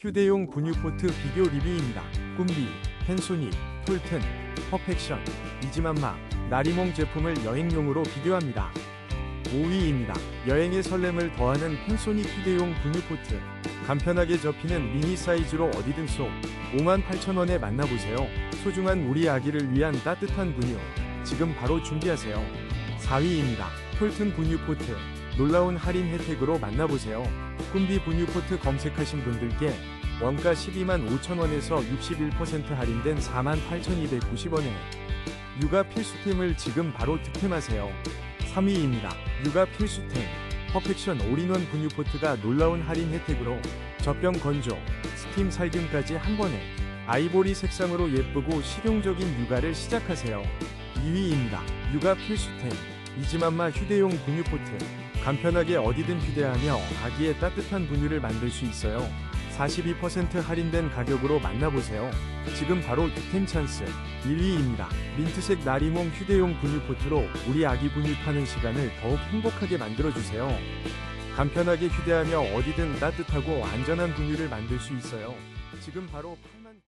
휴대용 분유포트 비교 리뷰입니다. 꿈비, 펜소닉, 톨튼, 퍼펙션, 이지맘마, 나리몽 제품을 여행용으로 비교합니다. 5위입니다. 여행의 설렘을 더하는 펜소닉 휴대용 분유포트. 간편하게 접히는 미니 사이즈로 어디든 쏙. 58,000원에 만나보세요. 소중한 우리 아기를 위한 따뜻한 분유. 지금 바로 준비하세요. 4위입니다. 톨튼 분유포트. 놀라운 할인 혜택으로 만나보세요. 꿈비 분유포트 검색하신 분들께 원가 12만 5천원에서 61% 할인된 4만 8,290원에 육아 필수템을 지금 바로 득템하세요. 3위입니다. 육아 필수템 퍼펙션 올인원 분유포트가 놀라운 할인 혜택으로 젖병 건조, 스팀 살균까지 한 번에 아이보리 색상으로 예쁘고 실용적인 육아를 시작하세요. 2위입니다. 육아 필수템 이지맘마 휴대용 분유 포트 간편하게 어디든 휴대하며 아기의 따뜻한 분유를 만들 수 있어요. 42% 할인된 가격으로 만나보세요. 지금 바로 득템 찬스. 1위입니다. 민트색 나리몽 휴대용 분유 포트로 우리 아기 분유 타는 시간을 더욱 행복하게 만들어주세요. 간편하게 휴대하며 어디든 따뜻하고 안전한 분유를 만들 수 있어요. 지금 바로 8만